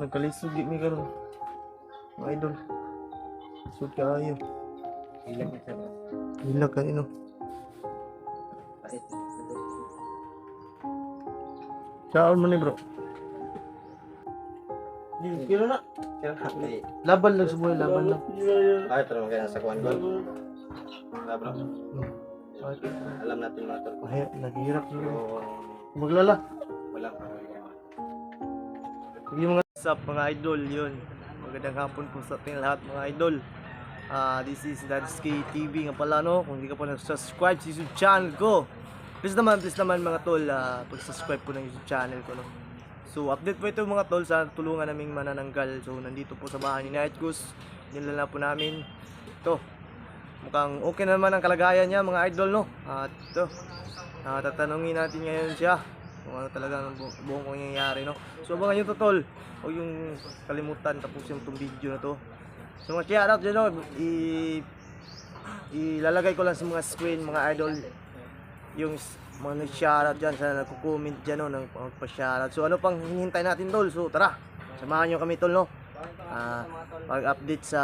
Nagkalisod di mi karon. Mga idol. Sud kaayo. Ilang na siya. Ilag kanino. Pait. Saan man ni bro? Kilo na. Okay. Laban lang sumoy, laban lang. Ay, pero magkaya sa kuwan ko. Wala bro. Alam natin mga tol. Mahirap, naghihirap na. Maglala. walang pamilya. Sige mga what's mga idol, yun. Magandang hapon po sa ating lahat mga idol. Ah, this is Dadsky TV nga pala no. Kung hindi ka pa nag-subscribe sa YouTube channel ko, please naman, please naman mga tol, ah, pag-subscribe po ng YouTube channel ko no. So, update po ito mga tol sa tulungan naming manananggal. So, nandito po sa bahay ni Night Goose. Nilala po namin. Ito. Mukhang okay naman ang kalagayan niya mga idol no. At ito. Ah, tatanungin natin ngayon siya kung ano talaga ang bu- buong nangyayari no. So abangan nyo to tol. Huwag yung kalimutan tapusin itong video na to. So mga shoutout dyan no. I, ilalagay ko lang sa mga screen mga idol yung mga nag-shoutout dyan sa nagko-comment dyan no ng magpa-shoutout. So ano pang hinihintay natin tol? So tara. Samahan nyo kami tol no. Ah, pag-update sa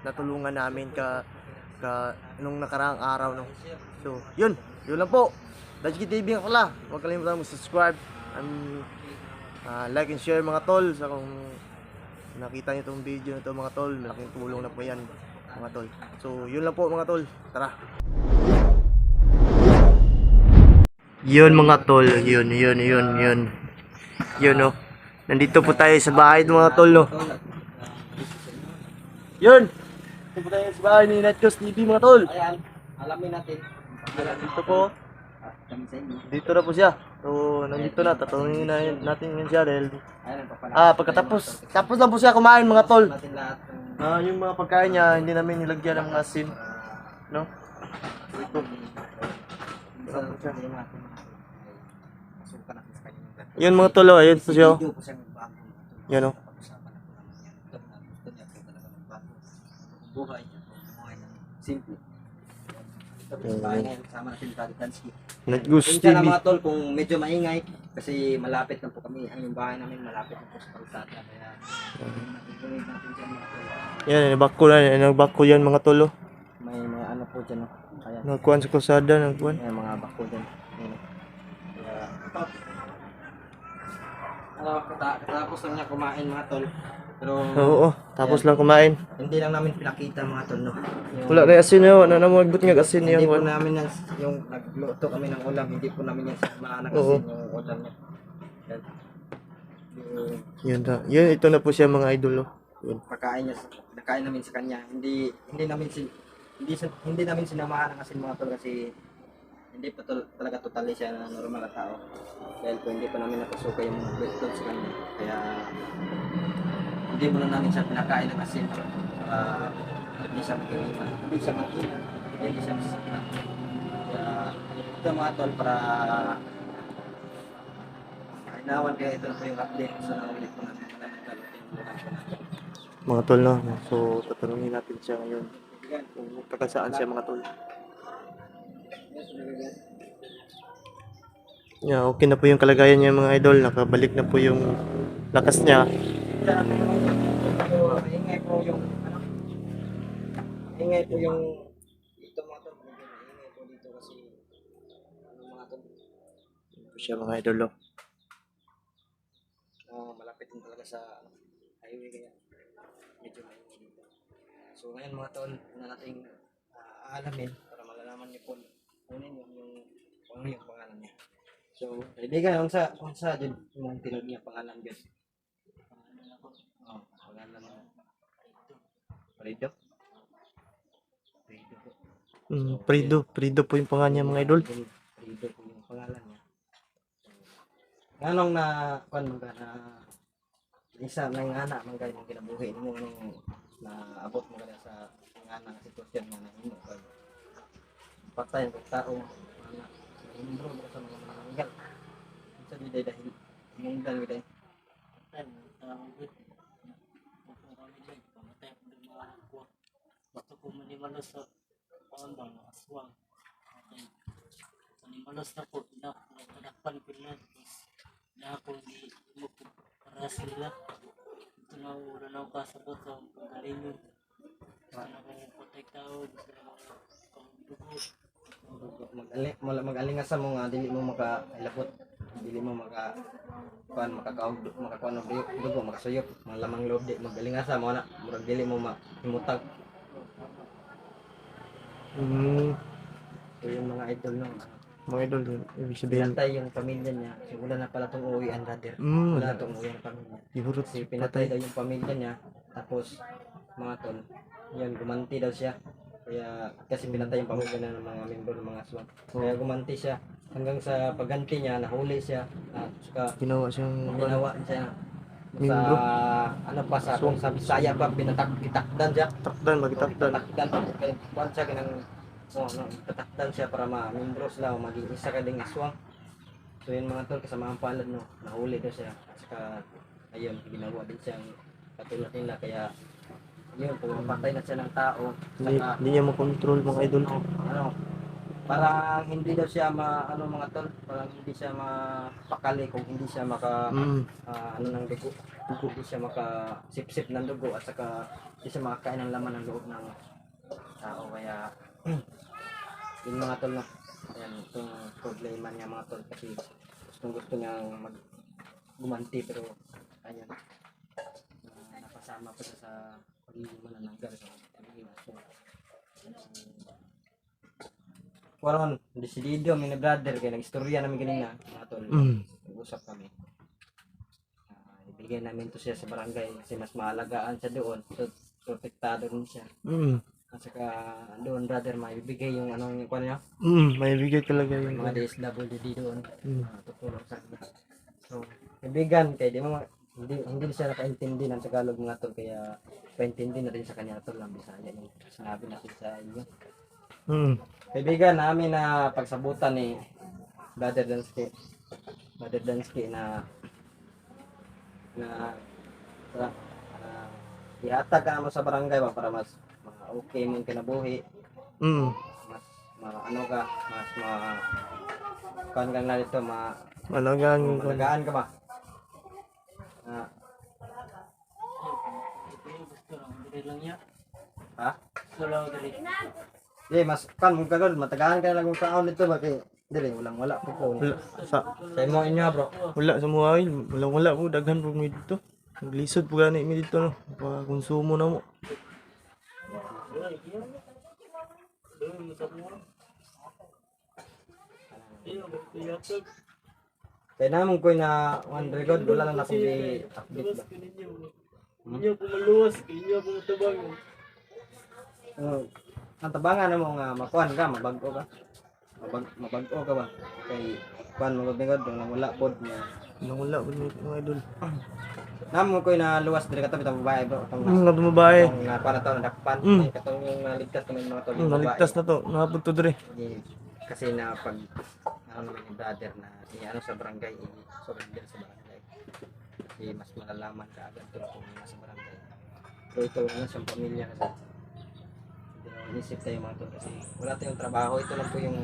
natulungan namin ka ka nung nakaraang araw no. So, yun. Yun lang po. Dajki TV nga pala. Huwag kalimutan mag-subscribe and ah, like and share mga tol sa kung nakita niyo itong video na to mga tol. Malaking tulong na po yan mga tol. So, yun lang po mga tol. Tara. Yun mga tol. Yun, yun, yun, yun. Yun no. Nandito po tayo sa bahay ng mga tol no. Yun. Nandito po tayo sa bahay ni Netcos TV mga tol. Ayan, alamin natin. Dito po. Dito na po siya. So, nandito na. Tatanungin na yun- natin yun siya dahil... Ayan, ang papalapit. Ah, pagkatapos. Tapos na po siya kumain mga tol. natin lahat Ah, yung mga pagkain niya, hindi namin nilagyan ng asin. No? Ito. Siya. Yun mga tol, oh. Ayun siya. oh. Oh. Po po talaga magbago. Buhay niya simple. Po sa bahay ngayon. Kasama natin Daddy Dansky. TV. mga tol kung medyo maingay kasi malapit na po kami. Ang yung bahay namin malapit na po sa kalsada. Kaya natutuloy natin dyan mga tol. Yan, nagbako na. Nagbako yan mga tol, oh. May mga ano po dyan. oh. Kaya Nagkuhan sa kusada, nagkuhan. may mga bako dyan. Ayun. Kaya ano, kata- katapos lang niya kumain mga tol. Pero Oo, oh. tapos lang kumain. hindi lang namin pinakita mga tol. No? Yung- Wala na asin yun. Ano na magbut nga asin Hindi po namin yan, yung nagluto kami ng ulam, hindi po namin yan maanak kasi Oo. yung ulam niya. Yan. Yung Yun na. Yun, ito na po siya mga idol, oh. Yun. pagkain niya, nakain namin sa kanya. Hindi hindi namin sin hindi sin- hindi namin sinamahan ng asin mga tol kasi hindi pa tol, talaga totally siya na normal na tao. Dahil po hindi pa namin napasuka yung breakdown sa kanya. Hindi mo na namin siya pinakain ng asin para hindi siya magkaiman. Hindi siya magkaiman. Hindi siya masasaktan. Kaya ito mga tol para Inawan kaya ito po yung update sa naulit po namin na Mga tol, no? So, tatanungin natin siya ngayon. Kung kakasaan siya mga tol. Yeah, okay na po yung kalagayan niya mga idol. Nakabalik na po yung lakas niya. Maingay po yung ano? Maingay po yung dito mga tol. Maingay po dito kasi ano mga tol. Po siya mga idol. Oh. ah, malapit din talaga sa ano, highway kaya medyo maingay dito. So ngayon mga tol, na nating aalamin para malalaman niyo po kunin yung yung kung ano yung pangalan niya. So, kaibigan, kung sa, kung sa dyan, yung tinag niya pangalan dyan. Oh, pangalan niya. Fredo. Fredo po. Mm, Prido. Prido po yung pangalan niya mga idol. Fredo po yung pangalan niya. Nganong na, kwan mo ka na, isa ng anak kayo yung kinabuhi mo nung naabot mo kaya sa nga sitwasyon nga na himo ka. Patay ang tao, anak, himbro mo sa mga mananggal. Sa biday dahil, munggal biday. Basta ko manimalas sa pangambang ng aswang. Okay. Manimalas na po na nagpanakpan ko na. Na ako hindi mo para sila. Ito na wala na ako kasabot sa pagalingon. Gusto na akong protektado, gusto na akong pangdugo. Mag-ali mag mag-alingasan mo nga dili mo makailapot. Dili mo maka kuan makakaog makakuan og dugo, makasuyop, mga lamang loob di mag-alingasan mo na murag dili mo mahimutang. Mm, So yung mga idol no. mga idol, ibig sabihin. Pinatay yung pamilya niya. So wala na pala tong uwi ang brother. Mm, Wala na tong uwi ang pamilya. siguro Kasi pinatay daw yung pamilya niya. Tapos mga tol, yun gumanti daw siya. Kaya kasi pinatay yung pamilya na ng mga membro ng mga SWAT. Kaya gumanti siya. Hanggang sa pagganti niya, nahuli siya. At saka ginawa siyang ginawa siya sa Membro. ano pa sa kung sa Bisaya pa pinatak kitakdan siya. takdan, magitakdan. Takdan kaya kuan siya kanang oh, no, tatakdan siya para ma-membro sila o maging isa ka ding aswang. So yun mga tol kasama ang palad no, nahuli daw siya. At saka ayun, ginawa din siyang katulad nila kaya yun, pumapatay na siya ng tao. Hindi, Saka, hindi niya makontrol mga idol. ano, parang hindi daw siya ma, ano mga tol, parang hindi siya mapakali kung hindi siya maka, Mm, ah, ano ng dugo. Hindi siya maka sip-sip ng dugo at saka hindi siya makakain ng laman ng loob ng tao. Kaya, yun mga tol, no? Ayan, itong problema niya mga tol kasi gustong gusto niyang mag gumanti pero ayan, ah, napasama pa siya sa pagiging manananggal sa pagiging aso. Waron, desidido, mini brother, kaya nag-istorya namin kanina, mga tol. mm, Nag-usap kami. Ah, ibigay namin to siya sa barangay kasi mas maalagaan siya doon. So, protektado rin siya. mm, At saka doon brother, maibigay yung anong yung niya, mm, may bigay talaga yung mga DSWD doon. Mm. Ah, tutulong sa kanya. So, kaibigan, kaya di mo hindi, hindi siya nakaintindi ng Tagalog mga tol, kaya paintindi na rin sa kanya tol ng Bisaya yung sinabi natin sa inyo. Mm, Kaibigan namin na pagsabutan ni Brother Dansky. Brother Dansky na na na, na ihatag ka mo sa barangay ba para mas ma- okay mong kinabuhi, mm, mas ma, ano ka, mas ma kuan ka na dito, ma malagaan yung kwan. malagaan ka ba? Na, Ito yung gusto lang, dili lang niya. ha? Gusto lang dili. Di, mas kan mong kagod, matagaan ka na lang kung kaon dito ba kay Dili, walang wala po po. Wala, sa, Sa imo inyo bro. wala sa mga oil, wala wala po, daghan po mi dito. Naglisod po gani mi dito no, pa konsumo na mo. Mo. Kaya naman ko na one record, wala lang ako i-update ba. Inyo po maluwas, inyo po matabang. Ang tabangan mo nga makuan ka, mabago ka. Mabag mabago ka ba? Kay kuan mo bigod nang wala pod niya. Wala wala po mi mga idol. Namo ko na luwas diri ka to bitang babae bro. Tong Mm, nga tong nga para to nadakpan. Mm. Katong yung naligtas kami mga to. Mm, naligtas na to, napod to dire. Di- Kasi na pag ano naman yung brother na i ano sa barangay i surrender sa barangay. Kasi mas malalaman ka agad to kung nasa barangay. So ito ano siyang pamilya kasi hindi naman isip tayo mga to kasi wala tayong trabaho. Ito lang po yung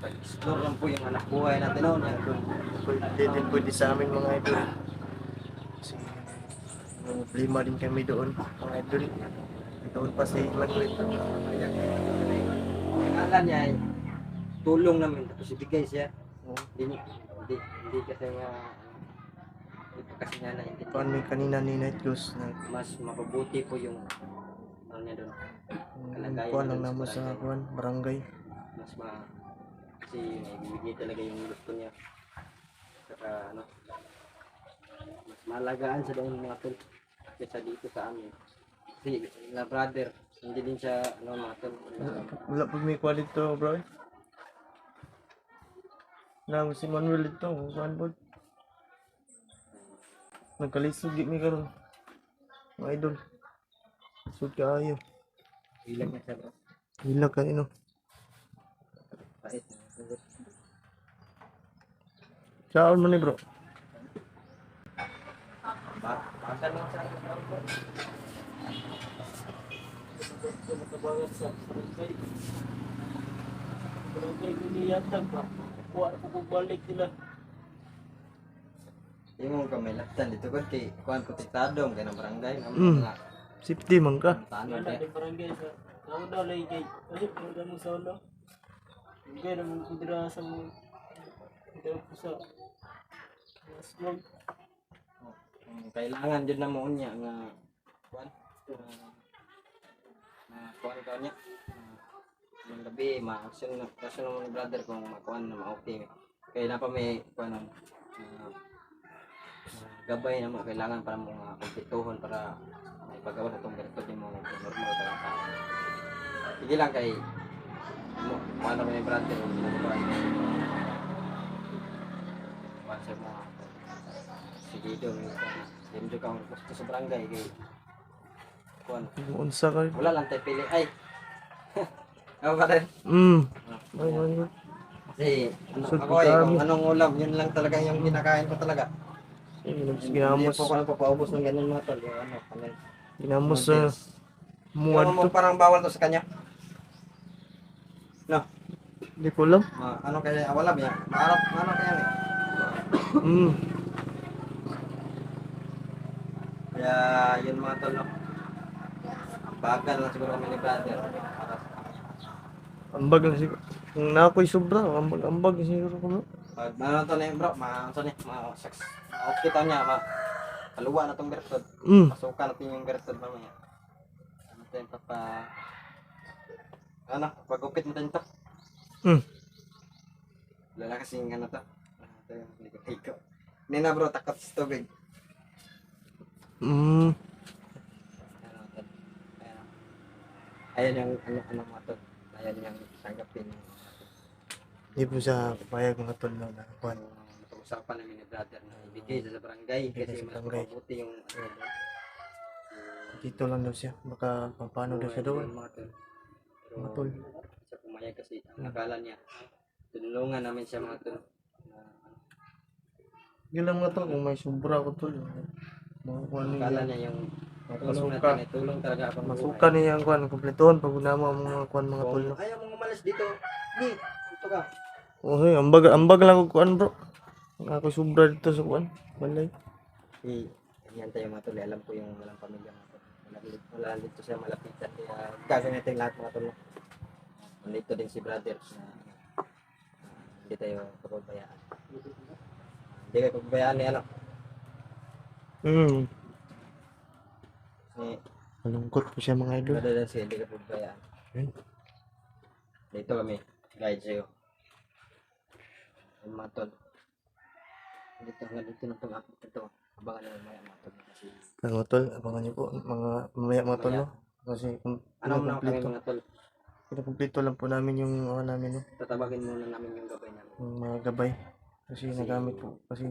pag-explore lang po yung anak buhay natin noon. Yan. Pwede din pwede sa amin mga idol. Kasi problema din kami doon mga idol. Doon pa Madrid. Ayan. Pangalan niya ay tulong namin tapos ibigay siya. Hindi, hindi, hindi kasi nga kasi nga na hindi may kanina ni Night Ghost na mas mapabuti po yung ano niya doon. Kalagayan kuan lang doon sa naman sa barangay. kuan, barangay. Mas ma kasi may bibigay talaga yung gusto niya. Saka ano mas malagaan sa doon mga tol kaysa dito sa amin. Kasi na brother, hindi din siya ano mga tol. Wala po may kuan dito bro. eh. Na si Manuel dito, kuan po. Nagkalisod gid mi karon. Mga idol. Sud kaayo. Ilag niya siya bro. Hilag kanino. Pait. Saan man ni bro? Ba- Baka lang sa bro. Matabangan sa barangay. Barangay ko niyatag ba? Kuha ko balik nila. Imo ka may laptan dito ko kay kuan protektado kay ng barangay na Mm. Safety man ka. Wala kay di barangay kauda lay kay mo solo. Hindi naman kudra sa mo. Hindi ko sa. Mm, kailangan jud na mo unya nga nga na kuan ka niya ng gabi ma-action na action mo brother kung makuan na ma-okay kaya na pa may kuan ng ah, ah, gabay na mo kailangan para mo nga kumpletuhon para may pagawa sa tong ganito di mo normal lang tao sige lang kay mo na mo ni brother kung ginagawa niya sa mga sige doon yung ka gusto sa barangay kay kuan Unsa ka? wala lang tayo pili. Ay! Ako ka rin. Mm. Ay, ay, ay. kasi ano, ako ay kung anong ulam yun lang talaga yung kinakain ko talaga Hindi Ginamos. po ako nagpapaubos ng ganyan mga tol yung ano kami Ginamos sa muad to. parang bawal to sa kanya no Di ko alam. ma, ano kaya ah, wala ba maarap ano kaya ni Mm. kaya yun mga tol no bagal lang siguro kami ni brother Ambag lang siguro. Kung na ako'y sobra, ambag, ambag siguro ko. pag ano to na yun, bro ma ano to ni ma sex okay to niya ma kaluwa na tong bertod Mm. Pasukan natin yung bertod mamaya. Ano tayo papa... Ano, pagupit mo tayo ito. Mm. Wala kasing ano to. Ito yung ligo-ligo. Hindi na bro, takot sa tubig. Mm. To. Ayan. Yung ano, ano mga to. Ayan yung tanggapin. Di po siya papayag mga tol na nakakuan. Pag-usapan namin ni brother na ibigay sa barangay kasi sa mas barangay. mabuti yung ano doon. Dito lang daw siya. Baka paano daw siya doon. Mga tol. Pero Mga tol. siya pumayag kasi ang nakala niya. Tinulungan namin siya mga tol. Yun lang mga tol, kung may sobra ko tol. Mga Akala niya. yung tulong Masuka. natin ay tulong talaga ako Masuka niya ang kuan. Kompletuhan pag unama ang mga kuan mga tol. no? Ayaw mong umalis dito. Di, dito ka. Oh, hey, ambag, ambag lang ko kuan bro. Ako'y sobra dito sa kuan. Balay. Di, yan tayo mga tol. Alam ko yung walang pamilya mga tol. Wala, dito- wala dito siya malapitan. Kaya gagawin natin lahat mga tol. Nandito din si brother na ah, hindi tayo papabayaan. Hindi kayo papabayaan ni ano. Hmm. Ni Malungkot po siya mga idol. brother si hindi ka papabayaan. Yun. Dito kami. Guide sa'yo. Yung mga tol. Dito nga dito itong akit ito. Abangan naman maya mga tol. Kasi tol, abangan niyo po. Mga mamaya mga tol no. Kasi kung ano muna kami pinakumpleto, mga tol. lang po namin yung ano namin no. Tatabagin muna namin yung gabay namin. Yung mga gabay. Kasi nagamit po. Kasi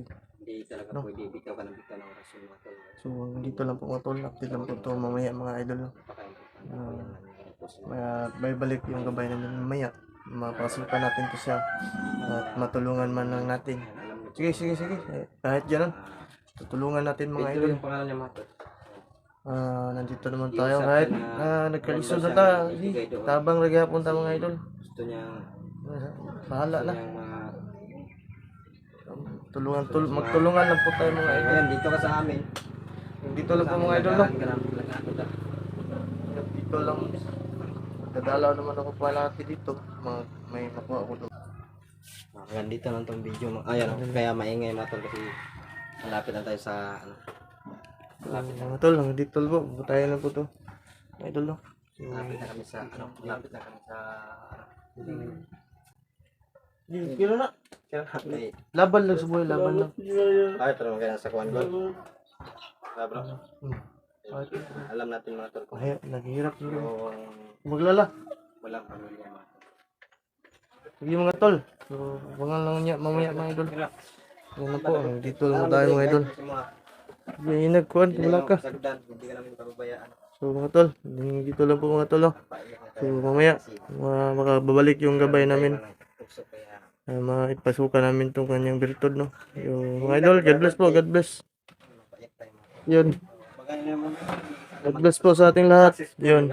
Hindi talaga No. pwede bitaw ka ng bitaw ng oras yung mga tol. so dito lang po mga tol. Update lang po to mamaya mga idol no. Napaka-importante po yan namin. Kaya may balik yung gabay namin mamaya. Mapasukan natin to siya. At matulungan man lang natin. niyo. Sige, sige, sige. Kahit ganun. Tutulungan natin mga idol. yung pangalan niya mga tol. Ah, nandito naman tayo ka kahit na ah, nagkalisod na siya ta. na Sige, tabang lagi hapon ta mga idol. Gusto niya, Bahala gusto na. niyang mga... Tulungan, tul magtulungan lang po tayo mga idol. Ngayon, dito ka sa amin. Dito lang po mga idol no. Dito lang. Dadalaw naman ako palagi dito. Mga, may makuha ko doon. Ah, Hanggang dito lang tong video. Ayan, kaya maingay mga tol kasi malapit na tayo sa ano. Malapit na. Mga tol, hanggang dito lang po. Butayan lang po to. Mga idol no. Malapit na kami sa ano. Malapit na kami sa Yun, kilo na. Ay, Laban lang sa buhay, laban lang. ay, pero maganda sa kuwan ko. Ah, bro. Hmm. Alam natin mga tol Ay, naghihirap Maglala. walang pamilya mga tol. Sige mga tol. So, abangan lang niya mamaya mga idol. Yan na po, dito lang tayo mga idol. Yan, nagkuhan, wala ka. So mga tol, dito lang po mga tol. oh. So mamaya, ma- makababalik yung gabay namin. Uh, maipasukan namin tong kanyang virtud, no? Yung mga idol, God bless po, God bless. Yun. God bless po sa ating lahat. Yun.